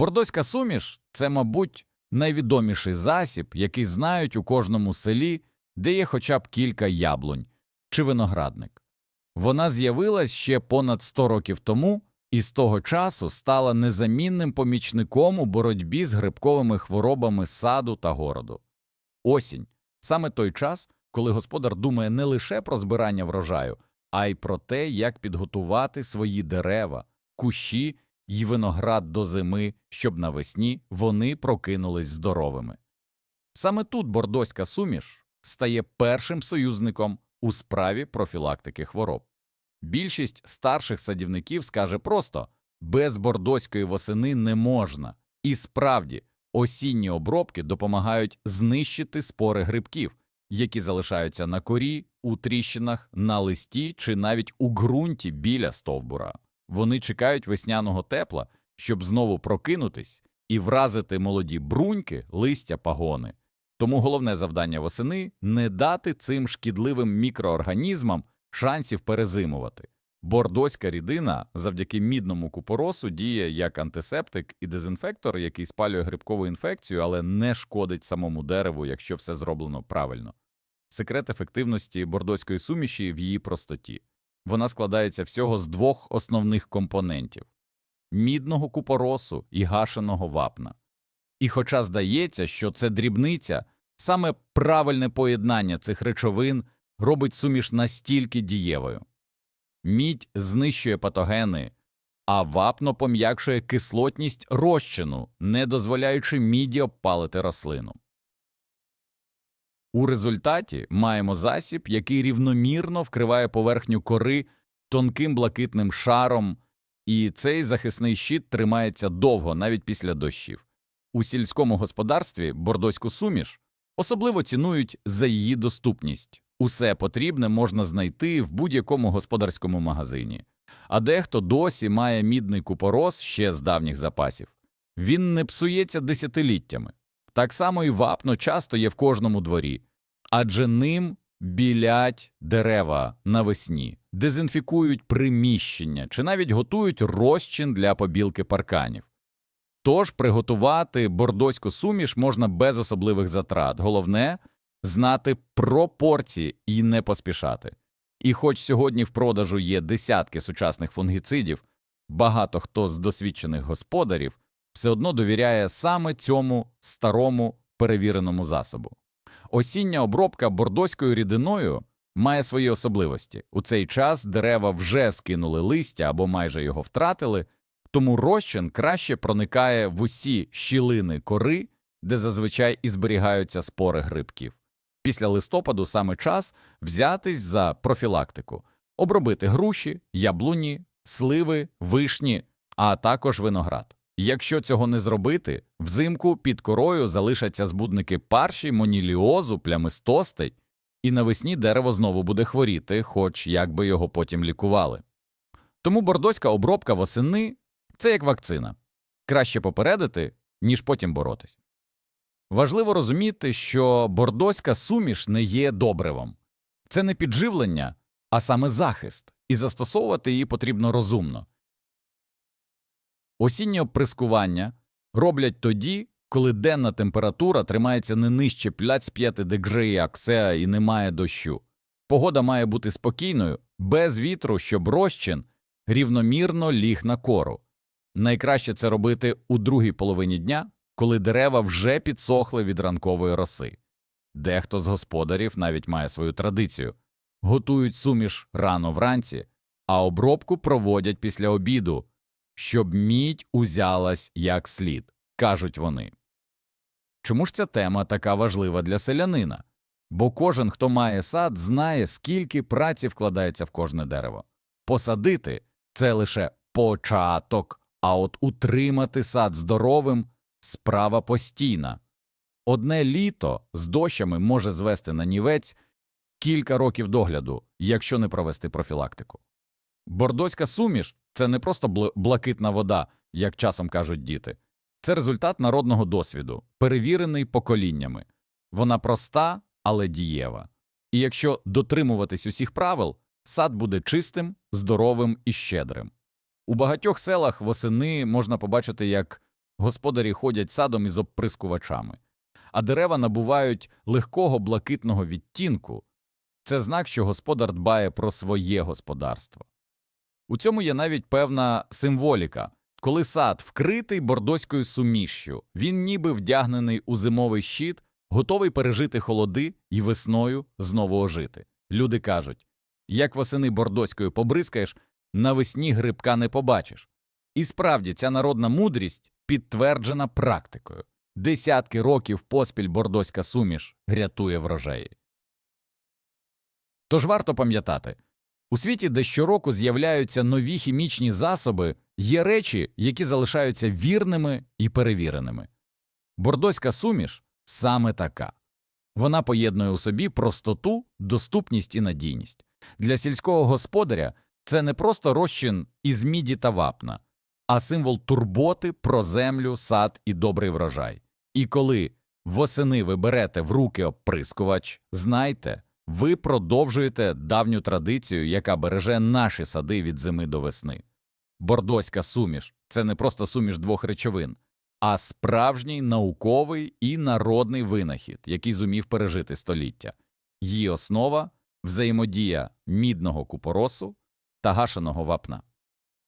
Бордоська суміш це, мабуть, найвідоміший засіб, який знають у кожному селі, де є хоча б кілька яблунь чи виноградник. Вона з'явилась ще понад 100 років тому і з того часу стала незамінним помічником у боротьбі з грибковими хворобами саду та городу. Осінь саме той час, коли господар думає не лише про збирання врожаю, а й про те, як підготувати свої дерева, кущі й виноград до зими, щоб навесні вони прокинулись здоровими. Саме тут бордоська суміш стає першим союзником у справі профілактики хвороб. Більшість старших садівників скаже просто без бордоської восени не можна. І справді, осінні обробки допомагають знищити спори грибків, які залишаються на корі, у тріщинах, на листі чи навіть у ґрунті біля стовбура. Вони чекають весняного тепла, щоб знову прокинутись і вразити молоді бруньки, листя, пагони. Тому головне завдання восени не дати цим шкідливим мікроорганізмам шансів перезимувати. Бордоська рідина завдяки мідному купоросу діє як антисептик і дезінфектор, який спалює грибкову інфекцію, але не шкодить самому дереву, якщо все зроблено правильно. Секрет ефективності бордоської суміші в її простоті. Вона складається всього з двох основних компонентів мідного купоросу і гашеного вапна. І хоча здається, що це дрібниця, саме правильне поєднання цих речовин робить суміш настільки дієвою. Мідь знищує патогени, а вапно пом'якшує кислотність розчину, не дозволяючи міді обпалити рослину. У результаті маємо засіб, який рівномірно вкриває поверхню кори тонким блакитним шаром, і цей захисний щит тримається довго, навіть після дощів. У сільському господарстві бордоську суміш особливо цінують за її доступність. Усе потрібне можна знайти в будь-якому господарському магазині, а дехто досі має мідний купорос ще з давніх запасів. Він не псується десятиліттями. Так само і вапно часто є в кожному дворі, адже ним білять дерева навесні, дезінфікують приміщення чи навіть готують розчин для побілки парканів. Тож приготувати бордоську суміш можна без особливих затрат. Головне знати пропорції і не поспішати. І хоч сьогодні в продажу є десятки сучасних фунгіцидів, багато хто з досвідчених господарів все одно довіряє саме цьому старому перевіреному засобу. Осіння обробка бордоською рідиною має свої особливості. У цей час дерева вже скинули листя або майже його втратили, тому розчин краще проникає в усі щілини кори, де зазвичай і зберігаються спори грибків. Після листопаду саме час взятись за профілактику, обробити груші, яблуні, сливи, вишні, а також виноград. Якщо цього не зробити, взимку під корою залишаться збудники парші, моніліозу, плямистостей, і навесні дерево знову буде хворіти, хоч як би його потім лікували. Тому бордоська обробка восени це як вакцина краще попередити, ніж потім боротись. Важливо розуміти, що бордоська суміш не є добривом, це не підживлення, а саме захист, і застосовувати її потрібно розумно. Осіннє оприскування роблять тоді, коли денна температура тримається не нижче 5 дегрей аксеа і немає дощу. Погода має бути спокійною, без вітру, щоб розчин рівномірно ліг на кору. Найкраще це робити у другій половині дня, коли дерева вже підсохли від ранкової роси. Дехто з господарів навіть має свою традицію готують суміш рано вранці, а обробку проводять після обіду, щоб мідь узялась як слід, кажуть вони. Чому ж ця тема така важлива для селянина? Бо кожен, хто має сад, знає, скільки праці вкладається в кожне дерево. Посадити це лише початок, а от утримати сад здоровим справа постійна. Одне літо з дощами може звести на нівець кілька років догляду, якщо не провести профілактику. Бордоська суміш це не просто блакитна вода, як часом кажуть діти, це результат народного досвіду, перевірений поколіннями. Вона проста, але дієва. І якщо дотримуватись усіх правил, сад буде чистим, здоровим і щедрим. У багатьох селах восени можна побачити, як господарі ходять садом із оприскувачами, а дерева набувають легкого блакитного відтінку. Це знак, що господар дбає про своє господарство. У цьому є навіть певна символіка. Коли сад вкритий бордоською сумішшю, він ніби вдягнений у зимовий щит, готовий пережити холоди і весною знову ожити. Люди кажуть, як восени бордоською побризкаєш, навесні грибка не побачиш. І справді ця народна мудрість підтверджена практикою. Десятки років поспіль бордоська суміш рятує врожаї. Тож варто пам'ятати, у світі, де щороку з'являються нові хімічні засоби, є речі, які залишаються вірними і перевіреними. Бордоська суміш саме така. Вона поєднує у собі простоту, доступність і надійність. Для сільського господаря це не просто розчин із міді та вапна, а символ турботи про землю, сад і добрий врожай. І коли восени ви берете в руки оприскувач, знайте, ви продовжуєте давню традицію, яка береже наші сади від зими до весни. Бордоська суміш це не просто суміш двох речовин, а справжній науковий і народний винахід, який зумів пережити століття. Її основа взаємодія мідного купоросу та гашеного вапна.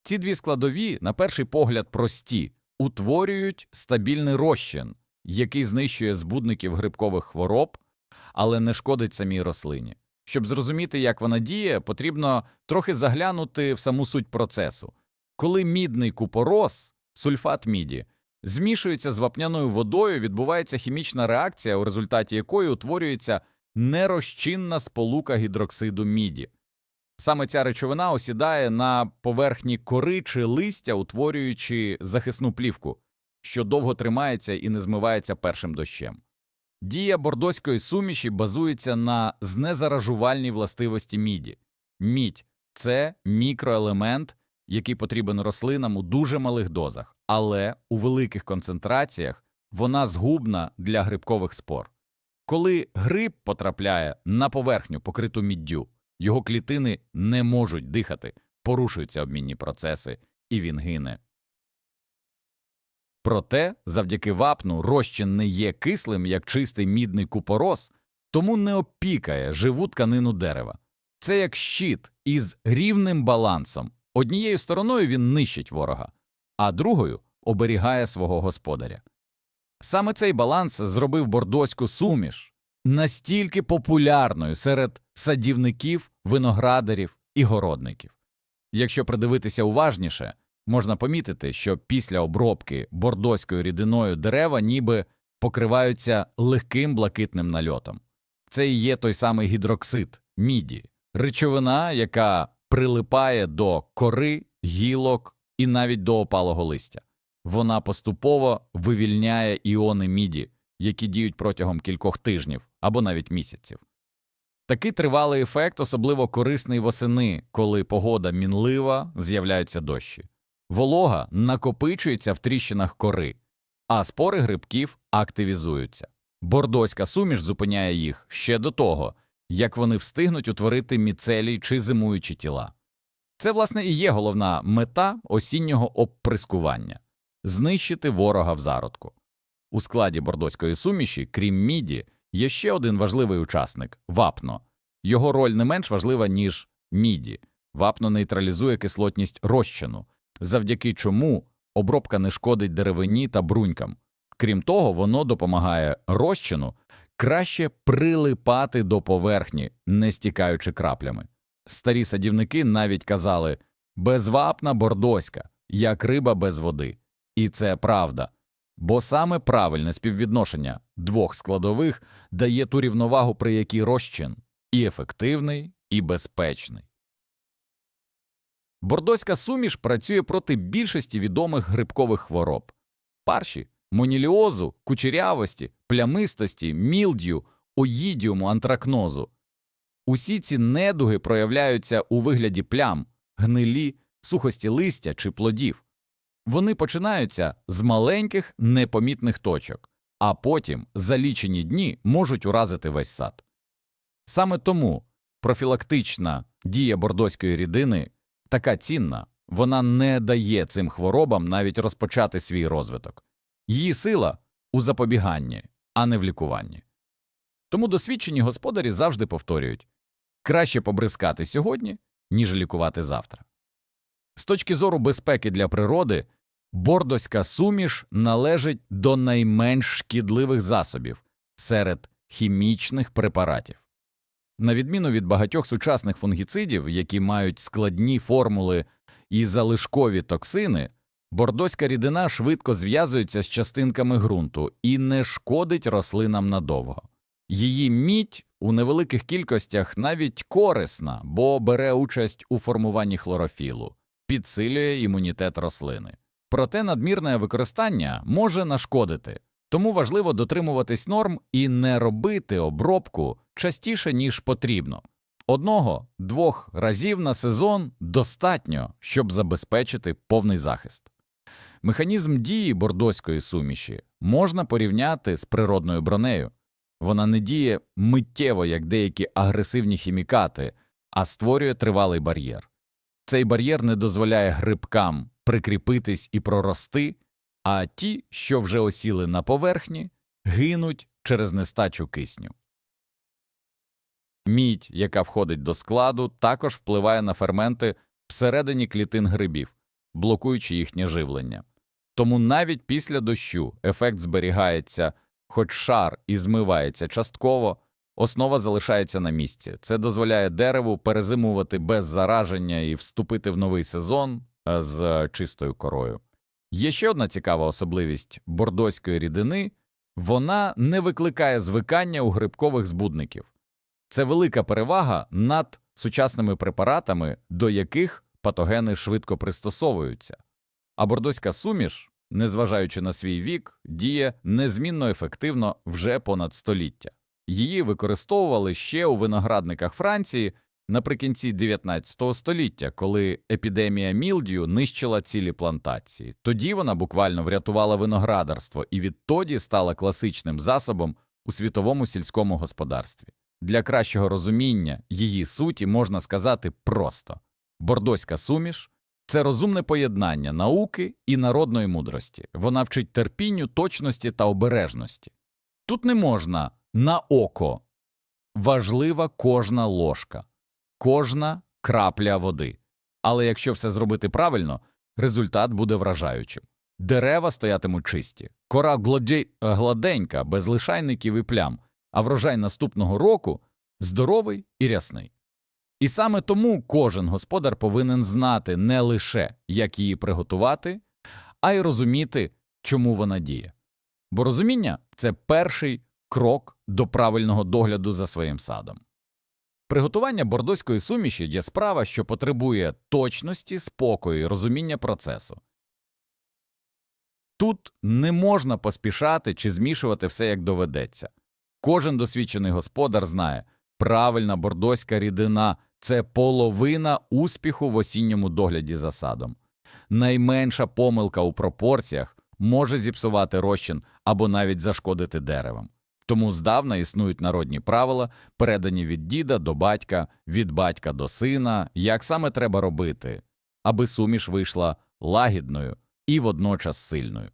Ці дві складові, на перший погляд, прості, утворюють стабільний розчин, який знищує збудників грибкових хвороб, але не шкодить самій рослині. Щоб зрозуміти, як вона діє, потрібно трохи заглянути в саму суть процесу. Коли мідний купорос, сульфат міді, змішується з вапняною водою, відбувається хімічна реакція, у результаті якої утворюється нерозчинна сполука гідроксиду міді. Саме ця речовина осідає на поверхні кори чи листя, утворюючи захисну плівку, що довго тримається і не змивається першим дощем. Дія бордоської суміші базується на знезаражувальній властивості міді. Мідь це мікроелемент, який потрібен рослинам у дуже малих дозах, але у великих концентраціях вона згубна для грибкових спор. Коли гриб потрапляє на поверхню, покриту міддю, його клітини не можуть дихати, порушуються обмінні процеси, і він гине. Проте, завдяки вапну, розчин не є кислим, як чистий мідний купорос, тому не опікає живу тканину дерева. Це як щит із рівним балансом. Однією стороною він нищить ворога, а другою оберігає свого господаря. Саме цей баланс зробив бордоську суміш настільки популярною серед садівників, виноградарів і городників. Якщо придивитися уважніше, можна помітити, що після обробки бордоською рідиною дерева ніби покриваються легким блакитним нальотом. Це і є той самий гідроксид міді, речовина, яка прилипає до кори, гілок і навіть до опалого листя. Вона поступово вивільняє іони міді, які діють протягом кількох тижнів або навіть місяців. Такий тривалий ефект особливо корисний восени, коли погода мінлива, з'являються дощі. Волога накопичується в тріщинах кори, а спори грибків активізуються. Бордоська суміш зупиняє їх ще до того, як вони встигнуть утворити міцелій чи зимуючі тіла. Це, власне, і є головна мета осіннього обприскування знищити ворога в зародку. У складі бордоської суміші, крім міді, є ще один важливий учасник вапно. Його роль не менш важлива, ніж міді. Вапно нейтралізує кислотність розчину, завдяки чому обробка не шкодить деревині та брунькам. Крім того, воно допомагає розчину краще прилипати до поверхні, не стікаючи краплями. Старі садівники навіть казали безвапна бордоська, як риба без води. І це правда. Бо саме правильне співвідношення двох складових дає ту рівновагу, при якій розчин і ефективний, і безпечний. Бордоська суміш працює проти більшості відомих грибкових хвороб парші, моніліозу, кучерявості, плямистості, мілдю, оїдіуму, антракнозу. Усі ці недуги проявляються у вигляді плям, гнилі, сухості листя чи плодів. Вони починаються з маленьких непомітних точок, а потім за лічені дні можуть уразити весь сад. Саме тому профілактична дія бордоської рідини така цінна, вона не дає цим хворобам навіть розпочати свій розвиток. Її сила у запобіганні, а не в лікуванні. Тому досвідчені господарі завжди повторюють краще побризкати сьогодні, ніж лікувати завтра. З точки зору безпеки для природи, бордоська суміш належить до найменш шкідливих засобів серед хімічних препаратів. На відміну від багатьох сучасних фунгіцидів, які мають складні формули і залишкові токсини, бордоська рідина швидко зв'язується з частинками ґрунту і не шкодить рослинам надовго. Її мідь у невеликих кількостях навіть корисна, бо бере участь у формуванні хлорофілу, підсилює імунітет рослини. Проте надмірне використання може нашкодити, тому важливо дотримуватись норм і не робити обробку частіше, ніж потрібно. Одного двох разів на сезон достатньо, щоб забезпечити повний захист. Механізм дії бордоської суміші можна порівняти з природною бронею. Вона не діє миттєво, як деякі агресивні хімікати, а створює тривалий бар'єр. Цей бар'єр не дозволяє грибкам прикріпитись і прорости, а ті, що вже осіли на поверхні, гинуть через нестачу кисню. Мідь, яка входить до складу, також впливає на ферменти всередині клітин грибів, блокуючи їхнє живлення. Тому навіть після дощу ефект зберігається, хоч шар і змивається частково, основа залишається на місці. Це дозволяє дереву перезимувати без зараження і вступити в новий сезон е, з чистою корою. Є ще одна цікава особливість бордоської рідини вона не викликає звикання у грибкових збудників. Це велика перевага над сучасними препаратами, до яких патогени швидко пристосовуються. А бордоська суміш, незважаючи на свій вік, діє незмінно ефективно вже понад століття. Її використовували ще у виноградниках Франції наприкінці 19 століття, коли епідемія мілдію нищила цілі плантації. Тоді вона буквально врятувала виноградарство і відтоді стала класичним засобом у світовому сільському господарстві. Для кращого розуміння її суті можна сказати просто бордоська суміш це розумне поєднання науки і народної мудрості. Вона вчить терпінню, точності та обережності. Тут не можна на око важлива кожна ложка, кожна крапля води. Але якщо все зробити правильно, результат буде вражаючим. Дерева стоятимуть чисті, кора гладє- гладенька, без лишайників і плям, а врожай наступного року здоровий і рясний. І саме тому кожен господар повинен знати не лише, як її приготувати, а й розуміти, чому вона діє. Бо розуміння це перший крок до правильного догляду за своїм садом. Приготування бордоської суміші є справа, що потребує точності, спокою і розуміння процесу. Тут не можна поспішати чи змішувати все як доведеться. Кожен досвідчений господар знає, правильна бордоська рідина це половина успіху в осінньому догляді за садом. Найменша помилка у пропорціях може зіпсувати розчин або навіть зашкодити деревам. Тому здавна існують народні правила, передані від діда до батька, від батька до сина, як саме треба робити, аби суміш вийшла лагідною і водночас сильною.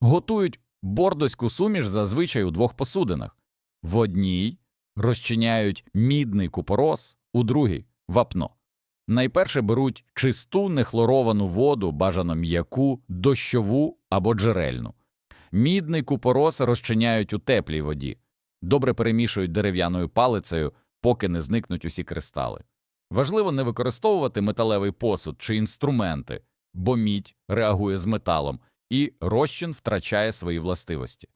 Готують бордоську суміш зазвичай у двох посудинах. В одній розчиняють мідний купорос, у другій вапно. Найперше беруть чисту нехлоровану воду, бажано м'яку, дощову або джерельну. Мідний купорос розчиняють у теплій воді, добре перемішують дерев'яною палицею, поки не зникнуть усі кристали. Важливо не використовувати металевий посуд чи інструменти, бо мідь реагує з металом і розчин втрачає свої властивості.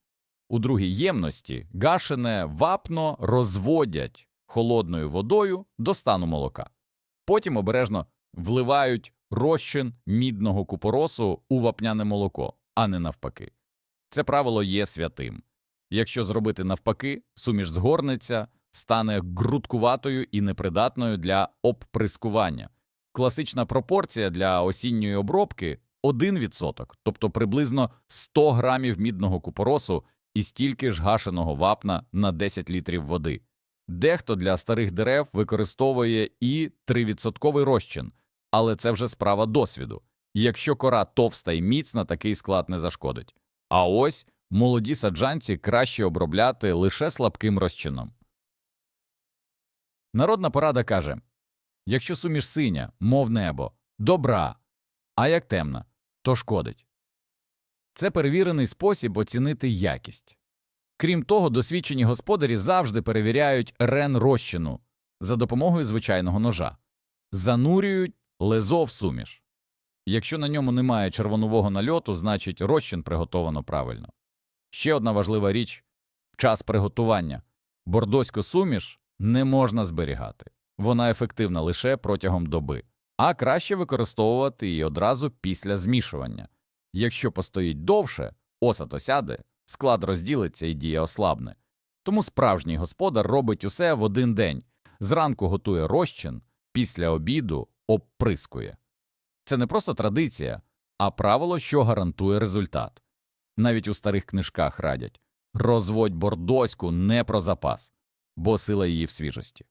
У другій ємності гашене вапно розводять холодною водою до стану молока. Потім обережно вливають розчин мідного купоросу у вапняне молоко, а не навпаки. Це правило є святим. Якщо зробити навпаки, суміш згорнеться, стане грудкуватою і непридатною для обприскування. Класична пропорція для осінньої обробки 1%, тобто приблизно 100 грамів мідного купоросу і стільки ж гашеного вапна на 10 літрів води. Дехто для старих дерев використовує і 3% розчин, але це вже справа досвіду. Якщо кора товста і міцна, такий склад не зашкодить. А ось молоді саджанці краще обробляти лише слабким розчином. Народна порада каже якщо суміш синя, мов небо, добра, а як темна, то шкодить. Це перевірений спосіб оцінити якість. Крім того, досвідчені господарі завжди перевіряють рен розчину за допомогою звичайного ножа, занурюють лезо в суміш. Якщо на ньому немає червонового нальоту, значить розчин приготовано правильно. Ще одна важлива річ час приготування бордоську суміш не можна зберігати, вона ефективна лише протягом доби, а краще використовувати її одразу після змішування. Якщо постоїть довше, осад осяде, склад розділиться і дія ослабне. Тому справжній господар робить усе в один день зранку готує розчин, після обіду обприскує. Це не просто традиція, а правило, що гарантує результат. Навіть у старих книжках радять розводь бордоську не про запас, бо сила її в свіжості.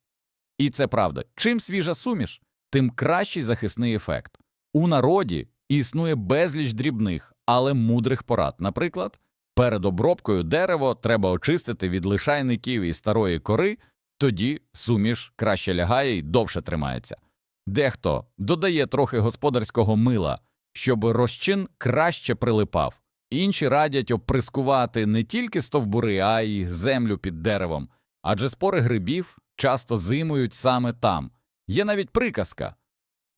І це правда. Чим свіжа суміш, тим кращий захисний ефект. У народі існує безліч дрібних, але мудрих порад. Наприклад, перед обробкою дерево треба очистити від лишайників і старої кори, тоді суміш краще лягає і довше тримається. Дехто додає трохи господарського мила, щоб розчин краще прилипав. Інші радять оприскувати не тільки стовбури, а й землю під деревом, адже спори грибів часто зимують саме там. Є навіть приказка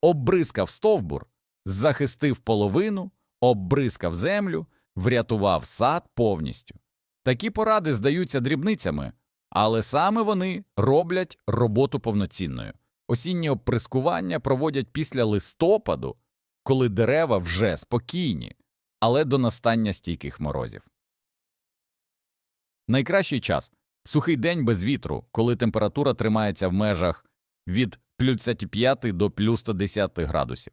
оббризкав стовбур, захистив половину, оббризкав землю, врятував сад повністю. Такі поради здаються дрібницями, але саме вони роблять роботу повноцінною. Осіннє оприскування проводять після листопаду, коли дерева вже спокійні, але до настання стійких морозів. Найкращий час сухий день без вітру, коли температура тримається в межах від плюс 55 до плюс 110 градусів.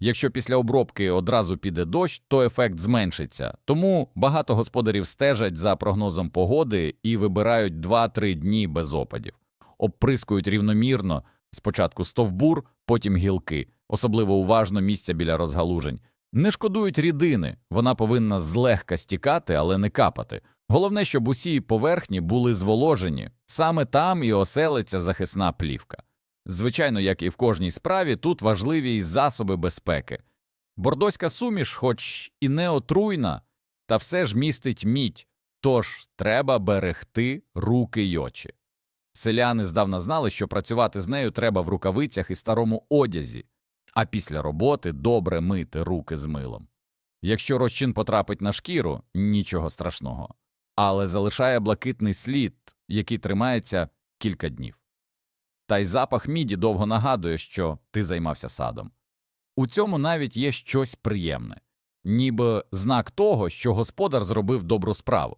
Якщо після обробки одразу піде дощ, то ефект зменшиться. Тому багато господарів стежать за прогнозом погоди і вибирають 2-3 дні без опадів, обприскують рівномірно спочатку стовбур, потім гілки, особливо уважно місця біля розгалужень. Не шкодують рідини, вона повинна злегка стікати, але не капати. Головне, щоб усі поверхні були зволожені, саме там і оселиться захисна плівка. Звичайно, як і в кожній справі, тут важливі й засоби безпеки. Бордоська суміш, хоч і не отруйна, та все ж містить мідь, тож треба берегти руки й очі. Селяни здавна знали, що працювати з нею треба в рукавицях і старому одязі, а після роботи добре мити руки з милом. Якщо розчин потрапить на шкіру, нічого страшного, але залишає блакитний слід, який тримається кілька днів. Та й запах міді довго нагадує, що ти займався садом. У цьому навіть є щось приємне, ніби знак того, що господар зробив добру справу.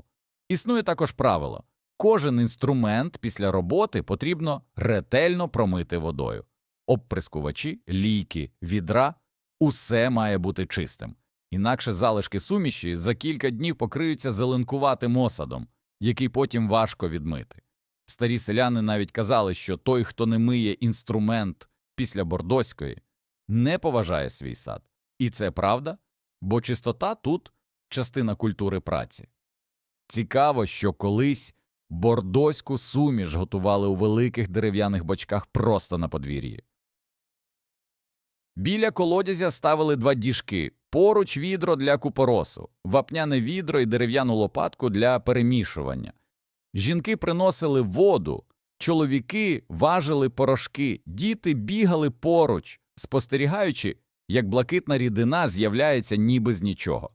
Існує також правило кожен інструмент після роботи потрібно ретельно промити водою. Обприскувачі, лійки, відра усе має бути чистим, інакше залишки суміші за кілька днів покриються зеленкуватим осадом, який потім важко відмити. Старі селяни навіть казали, що той, хто не миє інструмент після бордоської, не поважає свій сад. І це правда, бо чистота тут частина культури праці. Цікаво, що колись бордоську суміш готували у великих дерев'яних бочках просто на подвір'ї. Біля колодязя ставили два діжки, поруч відро для купоросу, вапняне відро і дерев'яну лопатку для перемішування. Жінки приносили воду, чоловіки важили порошки, діти бігали поруч, спостерігаючи, як блакитна рідина з'являється ніби з нічого.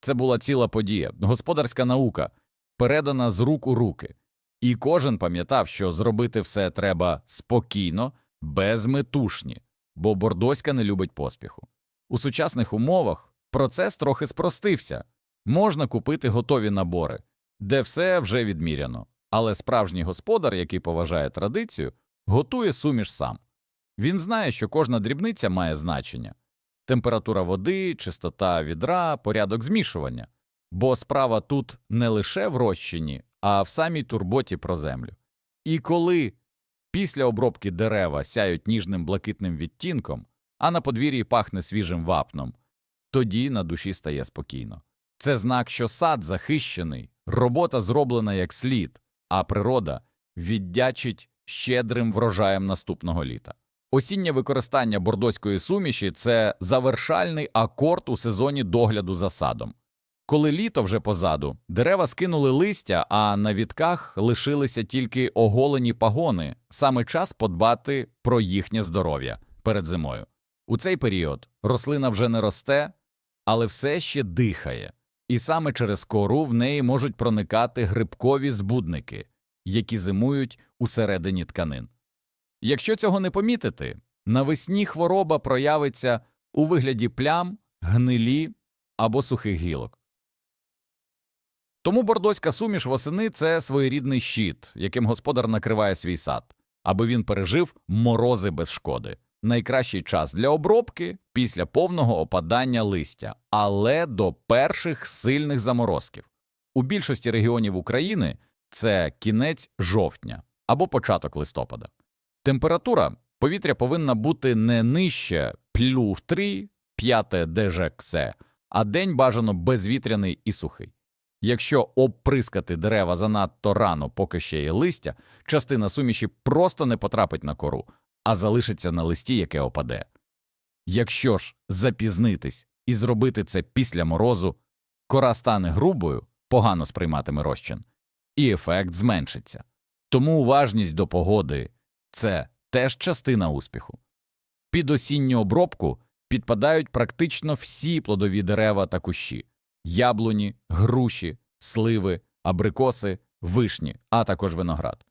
Це була ціла подія, господарська наука, передана з рук у руки, і кожен пам'ятав, що зробити все треба спокійно, безметушні, бо бордоська не любить поспіху. У сучасних умовах процес трохи спростився. Можна купити готові набори де все вже відміряно, але справжній господар, який поважає традицію, готує суміш сам. Він знає, що кожна дрібниця має значення. Температура води, чистота відра, порядок змішування, бо справа тут не лише в розчині, а в самій турботі про землю. І коли після обробки дерева сяють ніжним блакитним відтінком, а на подвір'ї пахне свіжим вапном, тоді на душі стає спокійно. Це знак, що сад захищений, робота зроблена як слід, а природа віддячить щедрим врожаєм наступного літа. Осіннє використання бордоської суміші це завершальний акорд у сезоні догляду за садом. Коли літо вже позаду, дерева скинули листя, а на вітках лишилися тільки оголені пагони, саме час подбати про їхнє здоров'я перед зимою. У цей період рослина вже не росте, але все ще дихає, і саме через кору в неї можуть проникати грибкові збудники, які зимують усередині тканин. Якщо цього не помітити, навесні хвороба проявиться у вигляді плям, гнилі або сухих гілок. Тому бордоська суміш восени це своєрідний щит, яким господар накриває свій сад, аби він пережив морози без шкоди. Найкращий час для обробки після повного опадання листя, але до перших сильних заморозків. У більшості регіонів України це кінець жовтня або початок листопада. Температура повітря повинна бути не нижче плюс 3, 5 ДЖКС, а день бажано безвітряний і сухий. Якщо обприскати дерева занадто рано, поки ще є листя, частина суміші просто не потрапить на кору, а залишиться на листі, яке опаде. Якщо ж запізнитись і зробити це після морозу, кора стане грубою, погано сприйматиме розчин, і ефект зменшиться. Тому уважність до погоди це теж частина успіху. Під осінню обробку підпадають практично всі плодові дерева та кущі яблуні, груші, сливи, абрикоси, вишні, а також виноград.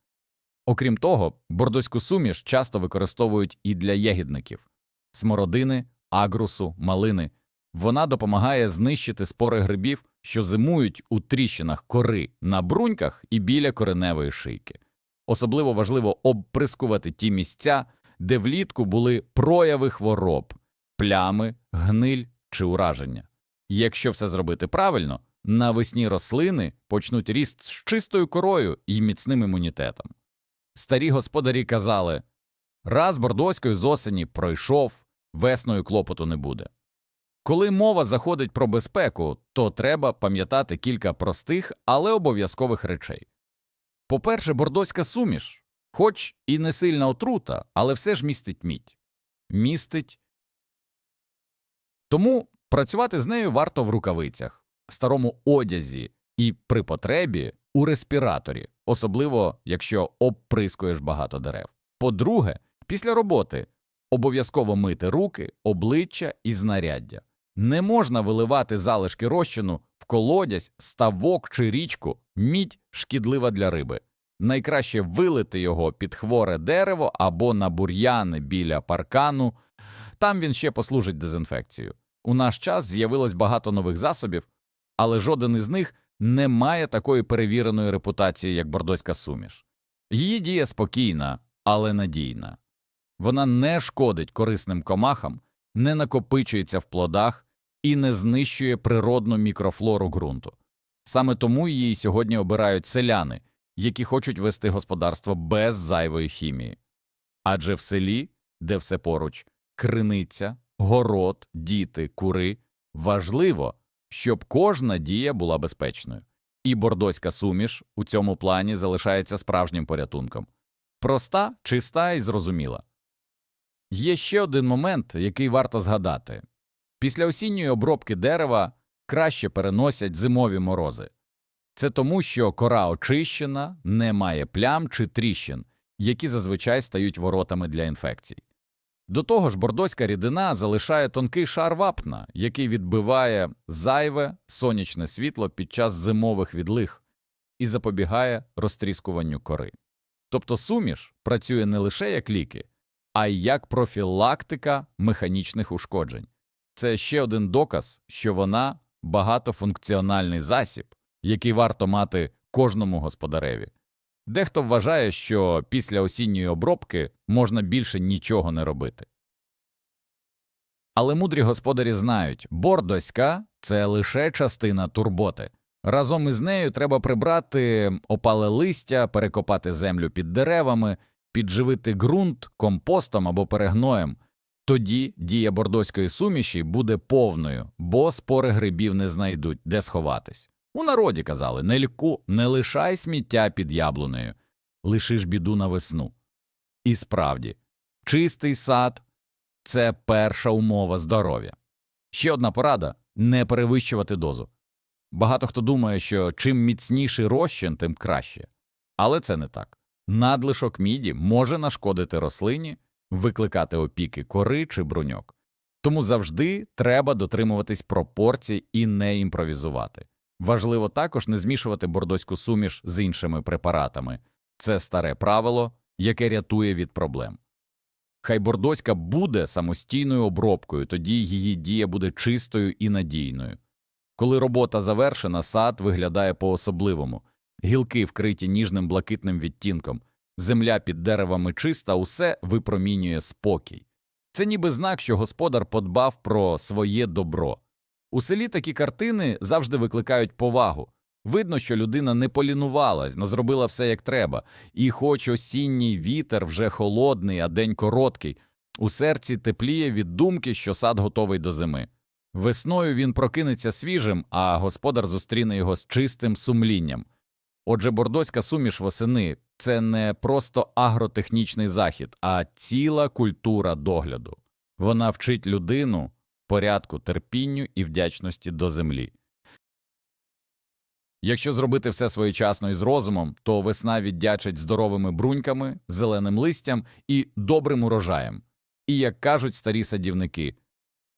Окрім того, бордоську суміш часто використовують і для ягідників смородини, агрусу, малини. Вона допомагає знищити спори грибів, що зимують у тріщинах кори на бруньках і біля кореневої шийки. Особливо важливо обприскувати ті місця, де влітку були прояви хвороб, плями, гниль чи ураження. Якщо все зробити правильно, навесні рослини почнуть ріст з чистою корою і міцним імунітетом. Старі господарі казали раз бордоською з осені пройшов, весною клопоту не буде. Коли мова заходить про безпеку, то треба пам'ятати кілька простих, але обов'язкових речей. По-перше, бордоська суміш, хоч і не сильна отрута, але все ж містить мідь. Містить. Тому працювати з нею варто в рукавицях, старому одязі і при потребі у респіраторі, особливо якщо обприскуєш багато дерев. По-друге, після роботи обов'язково мити руки, обличчя і знаряддя. Не можна виливати залишки розчину в колодязь, ставок чи річку, мідь шкідлива для риби. Найкраще вилити його під хворе дерево або на бур'яни біля паркану, там він ще послужить дезінфекцією. У наш час з'явилось багато нових засобів, але жоден із них не має такої перевіреної репутації, як бордоська суміш. Її дія спокійна, але надійна. Вона не шкодить корисним комахам, не накопичується в плодах і не знищує природну мікрофлору ґрунту. Саме тому її сьогодні обирають селяни, які хочуть вести господарство без зайвої хімії. Адже в селі, де все поруч, криниця, город, діти, кури важливо, щоб кожна дія була безпечною, і бордоська суміш у цьому плані залишається справжнім порятунком проста, чиста і зрозуміла. Є ще один момент, який варто згадати після осінньої обробки дерева краще переносять зимові морози. Це тому, що кора очищена, не має плям чи тріщин, які зазвичай стають воротами для інфекцій. До того ж, бордоська рідина залишає тонкий шар вапна, який відбиває зайве сонячне світло під час зимових відлиг і запобігає розтріскуванню кори. Тобто суміш працює не лише як ліки, а й як профілактика механічних ушкоджень. Це ще один доказ, що вона багатофункціональний засіб, який варто мати кожному господареві. Дехто вважає, що після осінньої обробки можна більше нічого не робити. Але мудрі господарі знають, бордоська це лише частина турботи. Разом із нею треба прибрати опале листя, перекопати землю під деревами, підживити ґрунт компостом або перегноєм, Тоді дія бордоської суміші буде повною, бо спори грибів не знайдуть, де сховатись. У народі казали не ліку, не лишай сміття під яблунею, лишиш біду на весну. І справді, чистий сад це перша умова здоров'я. Ще одна порада не перевищувати дозу. Багато хто думає, що чим міцніший розчин, тим краще. Але це не так. Надлишок міді може нашкодити рослині, викликати опіки кори чи бруньок. Тому завжди треба дотримуватись пропорцій і не імпровізувати. Важливо також не змішувати бордоську суміш з іншими препаратами. Це старе правило, яке рятує від проблем. Хай бордоська буде самостійною обробкою, тоді її дія буде чистою і надійною. Коли робота завершена, сад виглядає по-особливому. Гілки вкриті ніжним блакитним відтінком, земля під деревами чиста, усе випромінює спокій. Це ніби знак, що господар подбав про своє добро. У селі такі картини завжди викликають повагу. Видно, що людина не полінувалась, не зробила все як треба, і хоч осінній вітер вже холодний, а день короткий, у серці тепліє від думки, що сад готовий до зими. Весною він прокинеться свіжим, а господар зустріне його з чистим сумлінням. Отже, бордоська суміш восени це не просто агротехнічний захід, а ціла культура догляду. Вона вчить людину порядку, терпінню і вдячності до землі. Якщо зробити все своєчасно і з розумом, то весна віддячить здоровими бруньками, зеленим листям і добрим урожаєм. І, як кажуть старі садівники,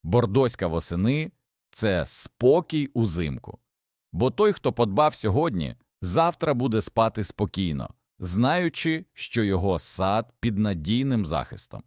бордоська восени це спокій узимку. Бо той, хто подбав сьогодні, завтра буде спати спокійно, знаючи, що його сад під надійним захистом.